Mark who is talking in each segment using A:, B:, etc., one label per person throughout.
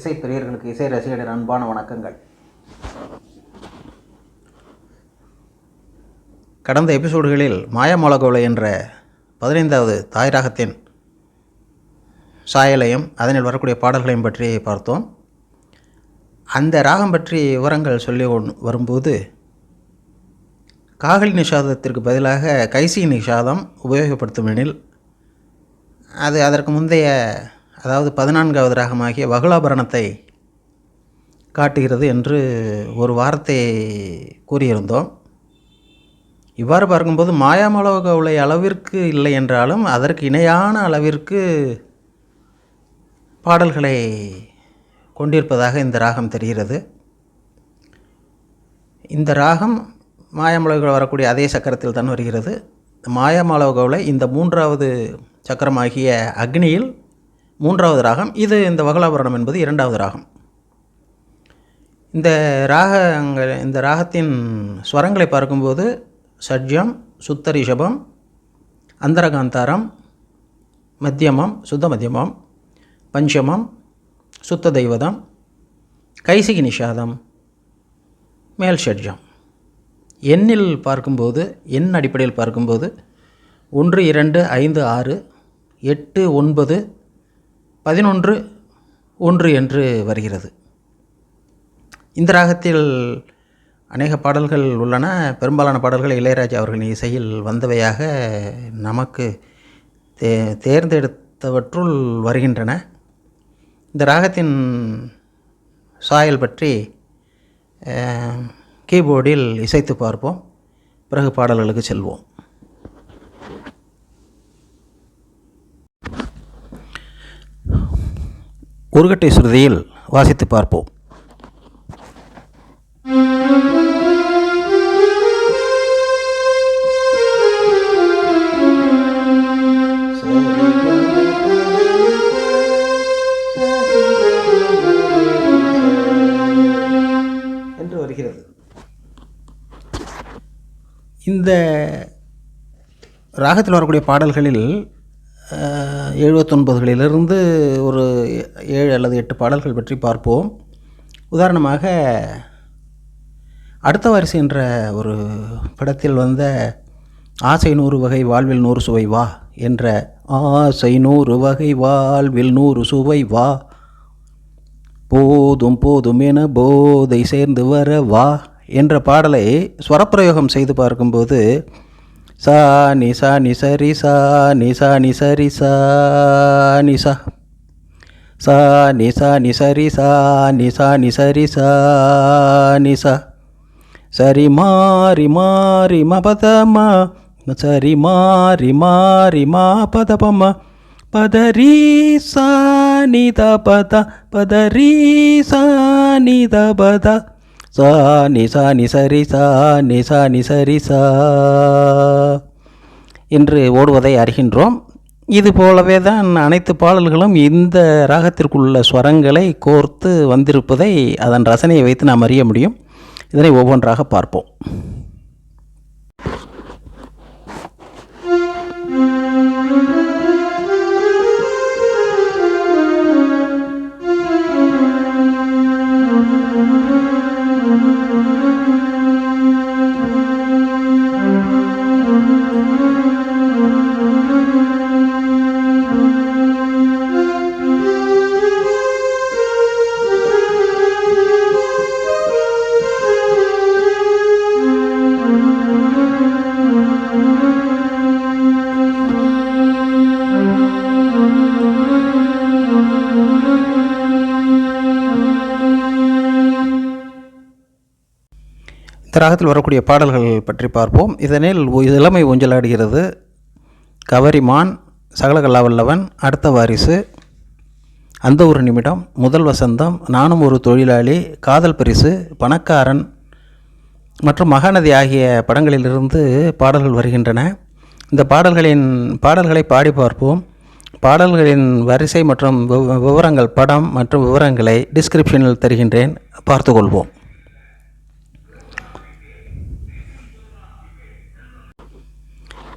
A: இசை பிரியர்களுக்கு இசை ரசிகர்கள் அன்பான வணக்கங்கள். கடந்த எபிசோடுகளில் மாயமாலகோலை என்ற பதினைந்தாவது தாய் ராகத்தின் சாயலையும் அதனில் வரக்கூடிய பாடல்களையும் பற்றி பார்த்தோம். அந்த ராகம் பற்றி விவரங்கள் சொல்லி வரும்போது காகலி நிஷாதத்திற்கு பதிலாக கைசி நிஷாதம் உபயோகப்படுத்துமெனில் அது அதற்கு முந்தைய அதாவது பதினான்காவது ராகமாகிய வகுலாபரணத்தை காட்டுகிறது என்று ஒரு வார்த்தை கூறியிருந்தோம். இவ்வாறு பார்க்கும்போது மாயாமலோகவுளை அளவிற்கு இல்லை என்றாலும் அதற்கு இணையான அளவிற்கு பாடல்களை கொண்டிருப்பதாக இந்த ராகம் தெரிகிறது. இந்த ராகம் மாயாமலோகில் வரக்கூடிய அதே சக்கரத்தில் தான் வருகிறது. மாயாமலோகவுளை இந்த மூன்றாவது சக்கரமாகிய அக்னியில் மூன்றாவது ராகம். இது இந்த வகலாபரணம் என்பது இரண்டாவது ராகம். இந்த ராகங்கள் இந்த ராகத்தின் ஸ்வரங்களை பார்க்கும்போது சட்ஜம் சுத்த ரிஷபம் அந்தரகாந்தாரம் மத்தியமம் சுத்த மத்தியமம் பஞ்சமம் சுத்த தெய்வதம் கைசிகி நிஷாதம் மேல் ஷட்ஜம் எண்ணில் பார்க்கும்போது எண் அடிப்படையில் பார்க்கும்போது ஒன்று இரண்டு ஐந்து ஆறு எட்டு ஒன்பது பதினொன்று ஒன்று என்று வருகிறது. இந்த ராகத்தில் அநேக பாடல்கள் உள்ளன. பெரும்பாலான பாடல்கள் இளையராஜா அவர்களின் இசையில் வந்தவையாக நமக்கு தே தேர்ந்தெடுத்தவற்றுள் வருகின்றன. இந்த ராகத்தின் சாயல் பற்றி கீபோர்டில் இசைத்து பார்ப்போம். பிறகு பாடல்களுக்கு செல்வோம். உருகட்டை சுருதியில் வாசித்து பார்ப்போம். என்று வருகிறது. இந்த ராகத்தில் வரக்கூடிய பாடல்களில் எழுபத்தொன்பதுகளிலிருந்து ஒரு ஏழு அல்லது எட்டு பாடல்கள் பற்றி பார்ப்போம். உதாரணமாக அடுத்த வாரிசு என்ற ஒரு படத்தில் வந்த ஆசை நூறு வகை வாழ்வில் நூறு சுவை வா என்ற ஆசை நூறு வகை வாழ்வில் நூறு சுவை வா போதும் போதும் என போதை சேர்ந்து வர வா என்ற பாடலை ஸ்வரப்பிரயோகம் செய்து பார்க்கும்போது సా నిసా నిసరి సా నిసా నిసరి సా నిస సా నిసా నిసరి సా నిసా నిసరి సా నిస సరి మారి మారి మా పదమ సరి మారి మారి మా పదపమ పదరీ సా నిద పద పదరీ సా నిద పద சா நிசா த சா நி நிசரி சா என்று ஓடுவதை அறிகின்றோம். இது போலவே தான் அனைத்து பாடல்களும் இந்த ராகத்திற்குள்ள ஸ்வரங்களை கோர்த்து வந்திருப்பதை அதன் ரசனையை வைத்து நாம் அறிய முடியும். இதனை ஒவ்வொன்றாக பார்ப்போம். இந்த ராகத்தில் வரக்கூடிய பாடல்கள் பற்றி பார்ப்போம். இதனில் இளமை ஊஞ்சலாடுகிறது. கவரிமான் சகலகல்லாவல்லவன் அடுத்த வாரிசு. அந்த ஒரு நிமிடம் முதல் வசந்தம் நானும் ஒரு தொழிலாளி காதல் பரிசு பணக்காரன் மற்றும் மகாநதி ஆகிய படங்களிலிருந்து பாடல்கள் வருகின்றன. இந்த பாடல்களின் பாடல்களை பாடி பார்ப்போம். பாடல்களின் வரிசை மற்றும் விவ- விவரங்கள் படம் மற்றும் விவரங்களை டிஸ்கிரிப்ஷனில் தருகின்றேன். பார்த்துக்கொள்வோம்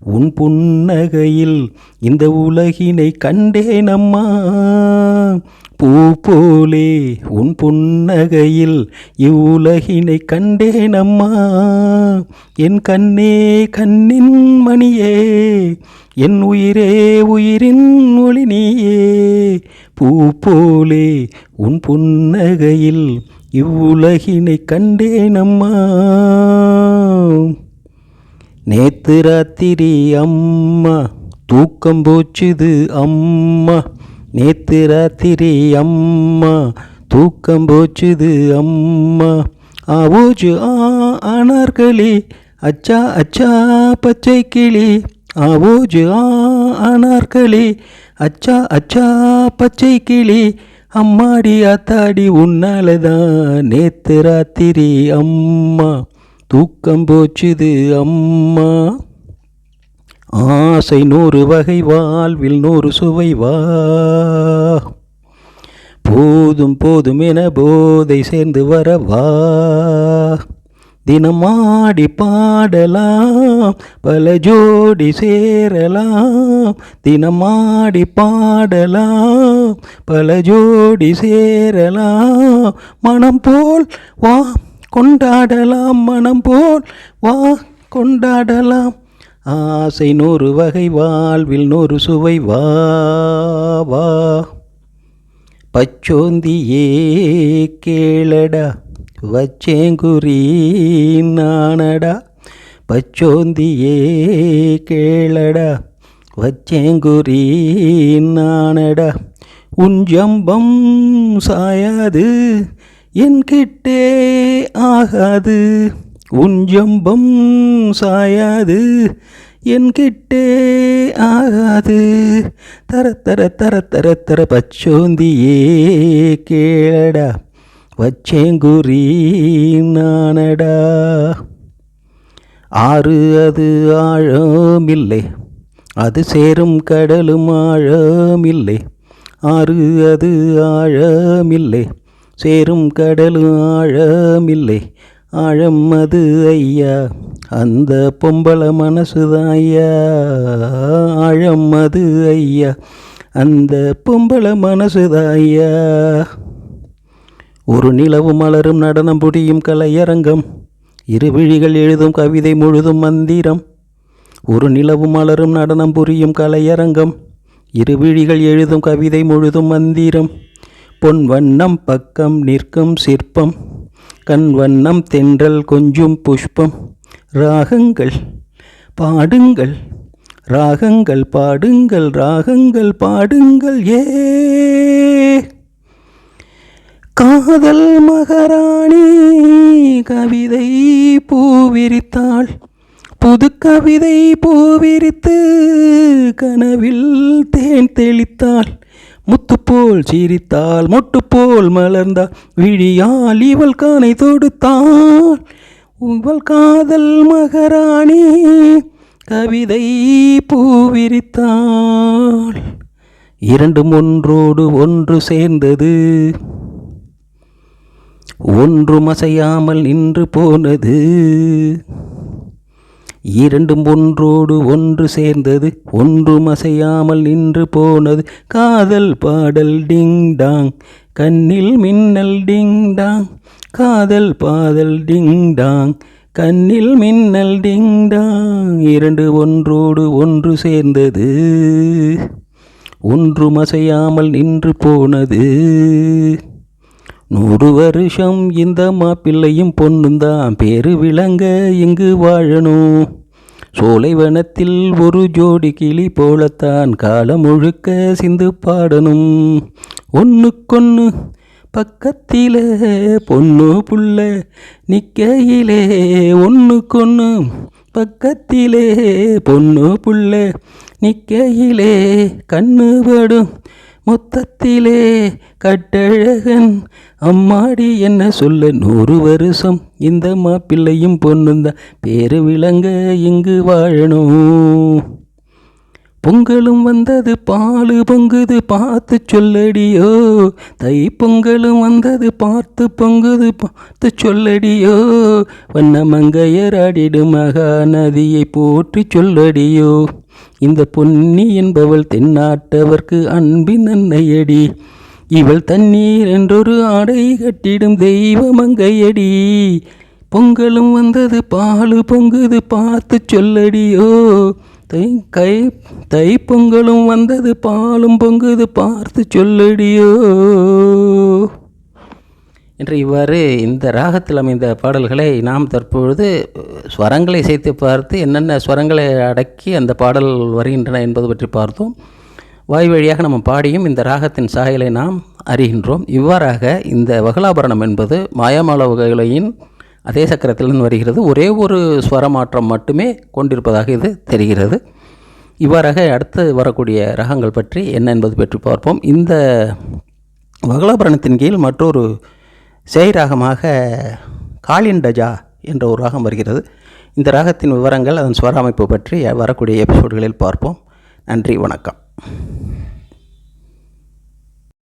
A: உன் புன்னகையில் இந்த உலகினை கண்டேன் அம்மா. பூ போலே உன் புன்னகையில் இவ்வுலகினை கண்டேன் அம்மா. என் கண்ணே கண்ணின் மணியே என் உயிரே உயிரின் ஒளி நீயே. பூ போலே உன் புன்னகையில் இவ்வுலகினை கண்டேன் அம்மா. நேத்து ராத்திரி அம்மா தூக்கம் போச்சுது அம்மா. நேத்து ராத்திரி அம்மா தூக்கம் போச்சுது அம்மா. ஆவோஜு ஆ ஆனார்களே அச்சா அச்சா பச்சை கிளி. ஆவோஜு ஆ ஆனார்களே அச்சா அச்சா பச்சை கிளி. அம்மாடி ஆத்தாடி உன்னாலதான் நேத்து ராத்திரி அம்மா. தூக்கம் போச்சுது அம்மா. ஆசை நூறு வகை வாழ்வில் நூறு சுவை வா. போதும் போதும் என போதை சேர்ந்து வர வா. ஆடி பாடலாம் பல ஜோடி சேரலாம். தினம் ஆடி பாடலாம் பல ஜோடி சேரலாம். மனம் போல் வா. கொண்டாடலாம் மனம் போல். வா கொண்டாடலாம். ஆசை நூறு வகை வாழ்வில் நூறு சுவை. வா வா. பச்சோந்தியே கேளடா. வச்சேங்குறி நானடா. பச்சோந்தியே கேளடா. வச்சேங்குறி நானடா. உஞ்சம்பம் சாயாது. என் கிட்டே ஆகாது உன் ஜம்பம் சாயாது. என்கிட்டே ஆகாது. தர தர தர தர தர பச்சோந்தியே கேளடா வச்சேங்குறி நானடா. ஆறு அது ஆழமில்லை அது சேரும் கடலும் ஆழமில்லை. ஆறு அது ஆழமில்லை சேரும் கடலும் ஆழமில்லை. ஆழம் அது ஐயா. அந்த பொம்பளை மனசுதான் ஐயா ஆழம் அது ஐயா. அந்த பொம்பளை மனசுதான் ஐயா ஒரு நிலவு மலரும் நடனம் புரியும் கலையரங்கம். இரு விழிகள் எழுதும் கவிதை முழுதும் மந்திரம். ஒரு நிலவு மலரும் நடனம் புரியும் கலையரங்கம். இரு விழிகள் எழுதும் கவிதை முழுதும் மந்திரம். பொன் வண்ணம் பக்கம் நிற்கும் சிற்பம் கண் வண்ணம் தென்றல் கொஞ்சும் புஷ்பம். ராகங்கள் பாடுங்கள் ராகங்கள் பாடுங்கள் ராகங்கள் பாடுங்கள் ஏ. காதல் மகாராணி கவிதை பூவிரித்தாள் புது கவிதை பூவிரித்து கனவில் தேன் தெளித்தாள். முத்துப்போல் சிரித்தாள் மொட்டுப்போல் மலர்ந்தாள். விழியால் இவள் கானை தொடுத்தாள். உங்கள் காதல் மகராணி கவிதை பூவிரித்தாள் இரண்டும் ஒன்றோடு ஒன்று சேர்ந்தது. ஒன்றும் அசையாமல் நின்று போனது. இரண்டும் ஒன்றோடு ஒன்று சேர்ந்தது ஒன்றும் அசையாமல் நின்று போனது. காதல் பாடல் டிங் டாங் கண்ணில் மின்னல் டிங் டாங் காதல் பாதல் டிங் டாங் கண்ணில் மின்னல் டிங் டாங். இரண்டு ஒன்றோடு ஒன்று சேர்ந்தது ஒன்றும் அசையாமல் நின்று போனது. நூறு வருஷம் இந்த மாப்பிள்ளையும் பொண்ணுந்தான் பேரு விளங்க இங்கு வாழணும். சோலைவனத்தில் ஒரு ஜோடி கிளி போலத்தான் காலம் முழுக்க சிந்து பாடணும். ஒன்றுக்கொன்று பக்கத்திலே பொண்ணு புள்ள நிக்கையிலே ஒன்றுக்கொன்று பக்கத்திலே பொண்ணு புள்ள நிக்கையிலே கண்ணு படும் மொத்தத்திலே கட்டழகன். அம்மாடி என்ன சொல்ல நூறு வருஷம். இந்த மாப்பிள்ளையும் பொண்ணுந்தான் பேரு விளங்க இங்கு வாழணும். பொங்கலும் வந்தது பாலு பொங்குது பார்த்து சொல்லடியோ. தை பொங்கலும் வந்தது பார்த்து பொங்குது பார்த்து சொல்லடியோ. வண்ண மங்கையராடிடும் மகா நதியை போற்றி சொல்லடியோ. இந்த பொன்னி என்பவள் தென்னாட்டவர்க்கு அன்பின் அன்னையடி இவள் தண்ணீர் என்றொரு ஆடை கட்டிடும் தெய்வ மங்கையடி. பொங்கலும் வந்தது பாலு பொங்குது பார்த்து சொல்லடியோ. தை கை தை பொங்கலும் வந்தது பாலும் பொங்குது பார்த்து சொல்லடியோ. என்று இவ்வாறு இந்த ராகத்தில் அமைந்த பாடல்களை நாம் தற்பொழுது ஸ்வரங்களை சேர்த்து பார்த்து என்னென்ன ஸ்வரங்களை அடக்கி அந்த பாடல் வருகின்றன என்பது பற்றி பார்த்தோம். வாய் வழியாக நம்ம பாடியும் இந்த ராகத்தின் சாயலை நாம் அறிகின்றோம். இவ்வாறாக இந்த வகலாபரணம் என்பது மாயாமால வகைகளையின் அதே சக்கரத்திலிருந்து வருகிறது. ஒரே ஒரு ஸ்வர மாற்றம் மட்டுமே கொண்டிருப்பதாக இது தெரிகிறது. இவ்வாறாக அடுத்து வரக்கூடிய ரகங்கள் பற்றி என்ன என்பது பற்றி பார்ப்போம். இந்த வகலாபரணத்தின் கீழ் மற்றொரு சேய் ராகமாக காளின் டஜா என்ற ஒரு ராகம் வருகிறது. இந்த ராகத்தின் விவரங்கள் அதன் ஸ்வர அமைப்பு பற்றி வரக்கூடிய எபிசோடுகளில் பார்ப்போம். நன்றி வணக்கம்.